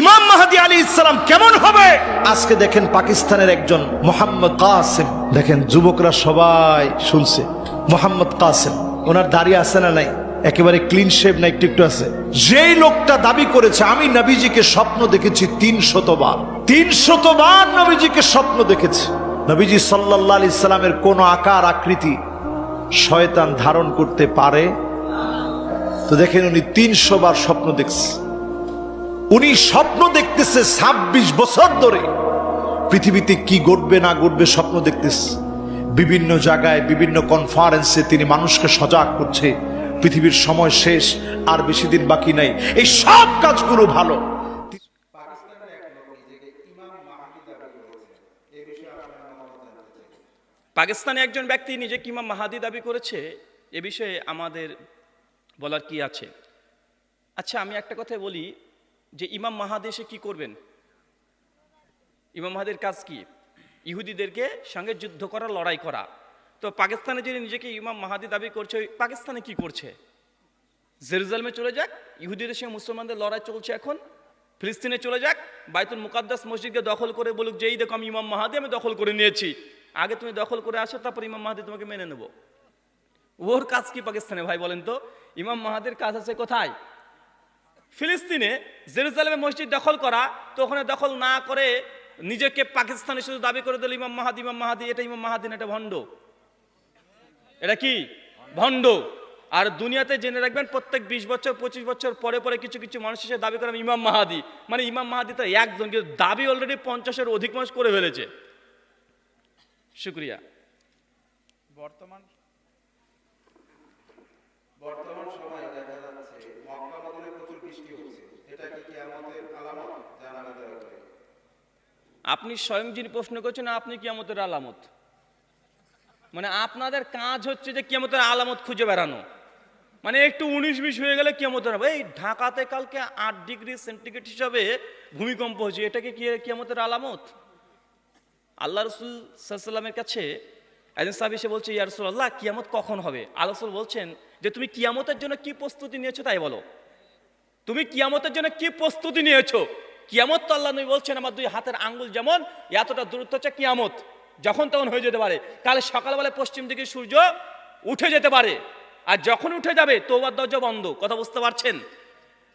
ইমাম মাহাদি আলী ইসলাম কেমন হবে? আজকে দেখেন পাকিস্তানের একজন মোহাম্মদ কাসেম। দেখেন, যুবকরা সবাই শুনছে, মোহাম্মদ কাসেম। ওনার দাড়ি আছে না নাই? একেবারে ক্লিন শেভ না, একটু একটু আছে। যেই লোকটা দাবি করেছে, আমি নবীজিকে স্বপ্ন দেখেছি তিন শতবার তিন শতবার নবীজিকে স্বপ্ন দেখেছি। নবীজি সাল্লাহ আলি সাল্লামের কোন আকার, আকৃতি শয়তান ধারণ করতে পারে? তো দেখেন, উনি তিনশো বার স্বপ্ন দেখছে। উনি স্বপ্ন দেখতেছে ছাব্বিশ বছর ধরে। পৃথিবীতে কি ঘটবে না ঘটবে স্বপ্ন দেখতেছে। বিভিন্ন জায়গায়, বিভিন্ন কনফারেন্সে তিনি মানুষকে সজাগ করছে। পৃথিবীর সময় শেষ, আর বেশি দিন বাকি নাই। এই সব কাজগুলো ভালো। পাকিস্তানে একজন ব্যক্তি নিজেকে ইমাম মাহাদি দাবি করেছে। এ বিষয়ে আমাদের বলার কি আছে? আচ্ছা আমি একটা কথা বলি। যে ইমাম মাহাদি এসে কি করবেন? ইমাম মাহাদির কাজ কি? ইহুদিদেরকে সঙ্গে যুদ্ধ করা, লড়াই করা। তো পাকিস্তানে যিনি নিজেকে ইমাম মাহাদি দাবি করছে পাকিস্তানে কি করছে? জেরুজালেমে চলে যাক, ইহুদিদের সঙ্গে মুসলমানদের লড়াই চলছে এখন। ফিলিস্তিনে চলে যাক, বাইতুল মুকাদ্দাস মসজিদকে দখল করে বলুক যে, এই দেখো, আমি ইমাম মাহাদি, আমি দখল করে নিয়েছি। আগে তুমি দখল করে আসো, তারপর ইমাম মাহাদি তোমাকে মেনে নেব। ওর কাজ কি পাকিস্তানে ভাই বলেন তো? ইমাম মাহাদির কাজ আছে কোথায়? ফিলিস্তিনে জেরুজালেমে মসজিদ দখল করা, তো ওখানে দখল না করে নিজেকে পাকিস্তানে শুধু দাবি করে দিল, ইমাম মাহাদি ইমাম মাহাদি, এটা ইমাম মাহাদি না, এটা ভণ্ড। এটা কি? ভণ্ড। আর দুনিয়াতে জেনে রাখবেন, প্রত্যেক বিশ বছর, পঁচিশ বছর পরে পরে কিছু কিছু মানুষ এসে দাবি করে, আমি ইমাম মাহাদি। মানে ইমাম মাহাদি তো একজন, কিন্তু দাবি অলরেডি পঞ্চাশের অধিক মানুষ করে ফেলেছে। শুক্রিয়া। বর্তমান বর্তমান সময়ে দেখা যাচ্ছে মক্কা মদিনায় প্রচুর আপনি স্বয়ং যিনি প্রশ্ন করছেন, আপনি কিয়ামতের আলামত। মানে আপনাদের কাজ হচ্ছে যে কিয়ামতের আলামত খুঁজে বেড়ানো। মানে একটু উনিশ বিশ হয়ে গেলে কিয়ামতের এই ঢাকাতে কালকে আট ডিগ্রি সেন্টিগ্রেড হিসাবে ভূমিকম্প হয়েছে। এটা কি কি- কিয়ামতের আলামত? আল্লাহ রসুল সাল্লামের কাছে একজন সাহাবি এসে বলছে ইয়ারসুল আল্লাহ কিয়ামত কখন হবে? আল্লাহ রসুল বলছেন যে, তুমি কিয়ামতের জন্য কি প্রস্তুতি নিয়েছো তাই বলো। তুমি কিয়ামতের জন্য কি প্রস্তুতি নিয়েছো? কিয়ামত তো আল্লাহ নবী বলছেন, আমার দুই হাতের আঙ্গুল যেমন, এতটা দূরত্ব হচ্ছে কিয়ামত। যখন তখন হয়ে যেতে পারে। কাল সকালবেলায় পশ্চিম দিকে সূর্য উঠে যেতে পারে। আর যখন উঠে যাবে তোবার দরজা বন্ধ। কথা বুঝতে পারছেন?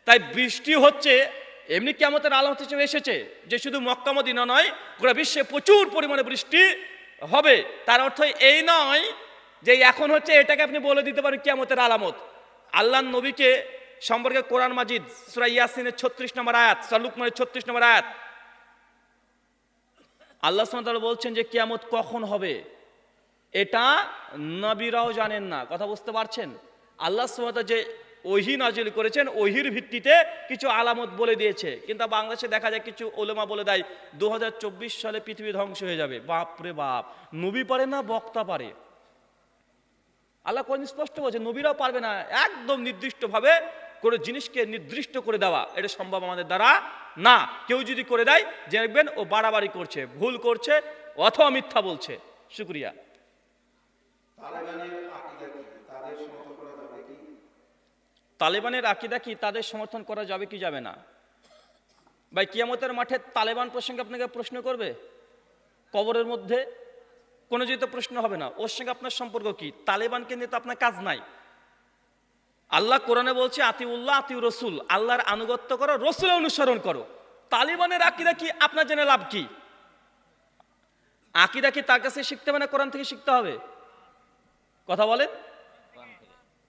তাই বৃষ্টি হচ্ছে, এমনি কিয়ামতের আলামত হিসেবে এসেছে যে শুধু মক্কা, মদিনা নয়, গোটা বিশ্বে প্রচুর পরিমাণে বৃষ্টি হবে। তার অর্থ এই নয় যে এখন হচ্ছে এটাকে আপনি বলে দিতে পারেন কিয়ামতের আলামত। আল্লাহ নবীকে সম্পর্কে কোরআন মাজিদ, সুরা ইয়াসিনের ছত্রিশ নম্বর আয়াত সালুকমানের ছত্রিশ নম্বর আয়াত। আল্লাহ সাল বলছেন যে কিয়ামত কখন হবে? এটা নবীরাও জানেন না। কথা বুঝতে পারছেন? আল্লাহ সুমতা যে ওহি নাজিল করেছেন, ওহির ভিত্তিতে কিছু আলামত বলে দিয়েছে। কিন্তু বাংলাদেশে দেখা যায় কিছু ওলেমা বলে দেয় দু হাজার চব্বিশ সালে পৃথিবী ধ্বংস হয়ে যাবে। বাপ রে বাপ, নবী পারে না, বক্তা পারে? আল্লাহ কোন স্পষ্ট বলছে, নবীরাও পারবে না। একদম নির্দিষ্টভাবে কোনো জিনিসকে নির্দিষ্ট করে দেওয়া এটা সম্ভব আমাদের দ্বারা না। কেউ যদি করে দেয় যে দেখবেন ও বাড়াবাড়ি করছে ভুল করছে অথবা মিথ্যা বলছে। শুক্রিয়া। তালেবানের আকিদা কি? তাদের সমর্থন করা যাবে কি যাবে না? ভাই কিয়ামতের মাঠে তালেবান প্রসঙ্গে আপনাকে প্রশ্ন করবে? কবরের মধ্যে কোনো যদি তো প্রশ্ন হবে না ওর সঙ্গে আপনার সম্পর্ক কি? তালেবানকে নিয়ে তো আপনার কাজ নাই। আল্লাহ কোরআনে বলছে, আতিউল্লাহ, আতিউ রসুল, আল্লাহর আনুগত্য করো রসুল অনুসরণ করো। তালিবানের আকিদা কি? আপনার জেনে লাভ কি? আকিদা কি তার কাছে শিখতে হবে না কোরআন থেকে শিখতে হবে? কথা বলেন।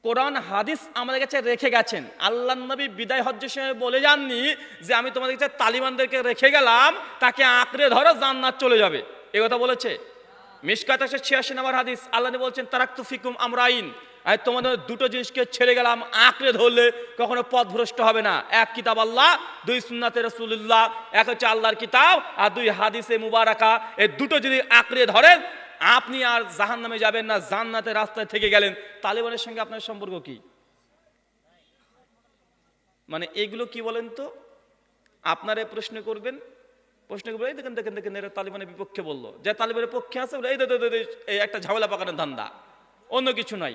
কোরআন, হাদিস আমাদের কাছে রেখে গেছেন। আল্লাহ নবী বিদায় হজ্জের সময় বলে যাননি যে আমি তোমাদের কাছে তালিবানদেরকে রেখে গেলাম, তাকে আঁকড়ে ধরো, জান্নাত চলে যাবে। এ কথা বলেছে? মিসকাত একশো ছিয়াশি নম্বর হাদিস। আল্লাহ বলছেন, তারাক্তু ফিকুম আমরাইন। আর তোমাদের দুটো জিনিসকে ছেড়ে গেলাম, আঁকড়ে ধরলে কখনো পথভ্রষ্ট হবে না। এক কিতাব আল্লাহ, দুই সুন্নাতে রসুল্লাহ এক হচ্ছে আল্লাহর কিতাব আর দুই হাদিসে মুবারাকা। এই দুটো যদি আঁকড়ে ধরেন, আপনি আর জাহান নামে যাবেন না, জান্নাতের রাস্তায় থেকে গেলেন। তালেবানের সঙ্গে আপনার সম্পর্ক কি? মানে এগুলো কি বলেন তো? আপনারা প্রশ্ন করবেন প্রশ্ন করবেন, এই দেখেন দেখেন দেখেন, এরা তালিবানের বিপক্ষে বলল। যে তালিবানের পক্ষে আছে এই একটা ঝামেলা পাকানোর ধান্দা। অন্য কিছু নাই।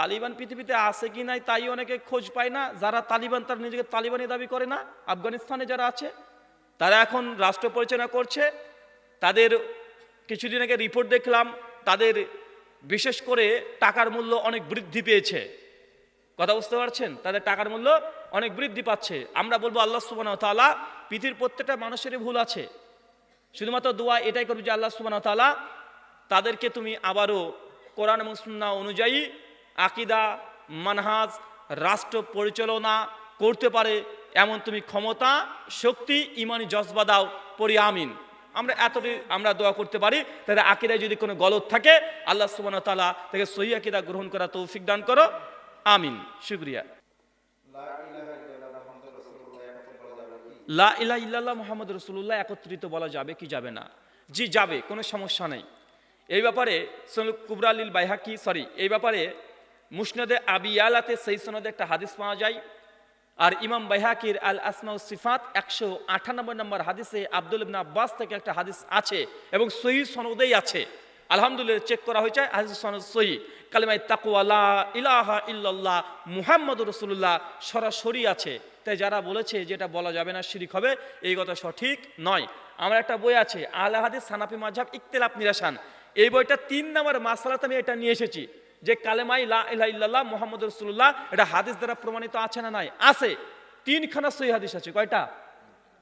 তালিবান পৃথিবীতে আছে কি নাই তাই অনেকে খোঁজ পায় না। যারা তালিবান, তারা নিজেকে তালিবানি দাবি করে না। আফগানিস্তানে যারা আছে, তারা এখন রাষ্ট্র পরিচালনা করছে। তাদের কিছুদিন আগে রিপোর্ট দেখলাম, তাদের বিশেষ করে টাকার মূল্য অনেক বৃদ্ধি পেয়েছে। কথা বুঝতে পারছেন? তাদের টাকার মূল্য অনেক বৃদ্ধি পাচ্ছে। আমরা বলব আল্লাহ সুবাহ তালা পৃথিবীর প্রত্যেকটা মানুষেরই ভুল আছে। শুধুমাত্র দোয়া এটাই করব যে আল্লাহ সুবাহ তালা তাদেরকে তুমি আবারও কোরআন সুন্না অনুযায়ী আকিদা মানহাজ রাষ্ট্র পরিচালনা করতে পারে এমন তুমি ক্ষমতা শক্তি ইমানি জজবা দাও পরি আমিন। আমরা এতটি আমরা দোয়া করতে পারি তাদের আকিদায় যদি কোনো গলত থাকে আল্লাহ সুবাহ তালা তাকে সহি আকিদা গ্রহণ করা তৌফিক দান করো। আমিন। শুক্রিয়া। লা ইলা ইল্লাল্লাহ মোহাম্মদ রসুল্লাহ একত্রিত বলা যাবে কি যাবে না। জি যাবে কোনো সমস্যা নেই। এই ব্যাপারে সনুল কুবরালিল বাইহাকি সরি এই ব্যাপারে মুসনদে আবিয়ালাতে সেই সনদে একটা হাদিস পাওয়া যায়। আর ইমাম বাইহাকির আল আসমাউ সিফাত একশো আটানব্বই নম্বর হাদিসে আব্দুল ইবনা আব্বাস থেকে একটা হাদিস আছে এবং সহি সনদেই আছে। আলহামদুলিল্লাহ চেক করা হয়েছে হাদিস সনদ সহি। কালিমাই তাকুয়ালা ইলাহা ইল্লাল্লাহ মুহাম্মদ রসুল্লাহ সরাসরি আছে। তাই যারা বলেছে যেটা বলা যাবে না, শিরিক হবে, এই কথা সঠিক নয়। আমার একটা বই আছে আল হাদিস সানাফি মাঝাব ইকতেলাপ নিরাসান। এই বইটা তিন নম্বর মাসালাতে আমি এটা নিয়ে এসেছি। যে কালেমাই লা মোহাম্মদ রসুল্লাহ এটা হাদিস দ্বারা প্রমাণিত আছে না নাই? আছে। তিনখানা সহি হাদিস আছে। কয়টা?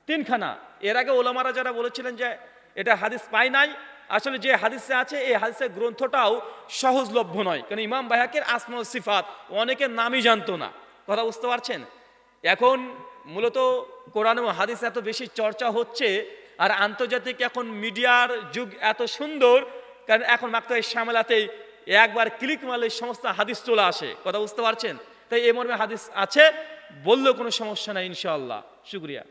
তিনখানা। এর আগে ওলামারা যারা বলেছিলেন যে এটা হাদিস পাই নাই, আসলে যে হাদিসে আছে, এই হাদিসের গ্রন্থটাও সহজলভ্য নয়। কারণ ইমাম বাহাকের আসমা ও সিফাত, অনেকে নামই জানতো না। কথা বুঝতে পারছেন? এখন মূলত কোরআন এবং হাদিস এত বেশি চর্চা হচ্ছে, আর আন্তর্জাতিক এখন মিডিয়ার যুগ এত সুন্দর, কারণ এখন মাত্র এই সামেলাতেই একবার ক্লিক মারলে সমস্ত হাদিস চলে আসে। কথা বুঝতে পারছেন? তাই এই মর্মে হাদিস আছে, বললেও কোনো সমস্যা নাই ইনশাআল্লাহ। শুক্রিয়া।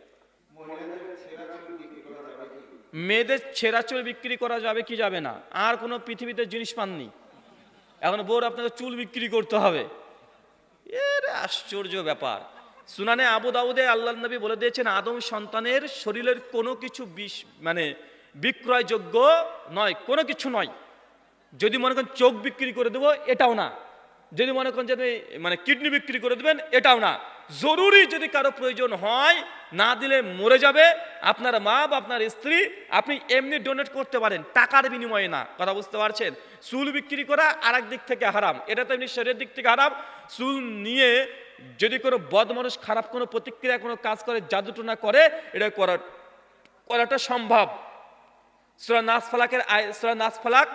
মেয়েদের ছেঁড়া চুল বিক্রি করা যাবে কি যাবে না? আর কোনো পৃথিবীতে জিনিস পাননি। এখন বোর আপনাকে চুল বিক্রি করতে হবে। এর আশ্চর্য ব্যাপার। সুনানে আবু দাউদে আল্লাহ নবী বলে দিয়েছেন, আদম সন্তানের শরীরের কোনো কিছু বিষ মানে বিক্রয়যোগ্য নয়, কোনো কিছু নয়। যদি মনে করেন চোখ বিক্রি করে দেবো, এটাও না। যদি মনে করেন যদি মানে কিডনি বিক্রি করে দেবেন, এটাও না। জরুরি যদি কারও প্রয়োজন হয়, না দিলে মরে যাবে। আপনার মা বা আপনার স্ত্রী, আপনি এমনি ডোনেট করতে পারেন, টাকার বিনিময়ে না। কথা বুঝতে পারছেন? চুল বিক্রি করা আর দিক থেকে হারাম। এটা তো এমনি শরীরের দিক থেকে হারাম। চুল নিয়ে যদি কোনো বদ মানুষ খারাপ কোনো প্রতিক্রিয়া, কোনো কাজ করে, জাদুটনা করে, এটা করা, করাটা সম্ভব। সুরা নাচ ফালাকের আয়- সুরা নাস ফালাক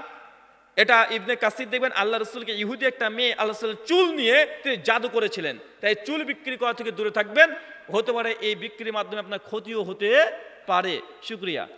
এটা ইবনে কাসির দেখবেন, আল্লাহ রসুলকে ইহুদি একটা মেয়ে, আল্লাহ রসুল চুল নিয়ে তিনি জাদু করেছিলেন। তাই চুল বিক্রি করা থেকে দূরে থাকবেন। হতে পারে এই বিক্রির মাধ্যমে আপনার ক্ষতিও হতে পারে। শুক্রিয়া।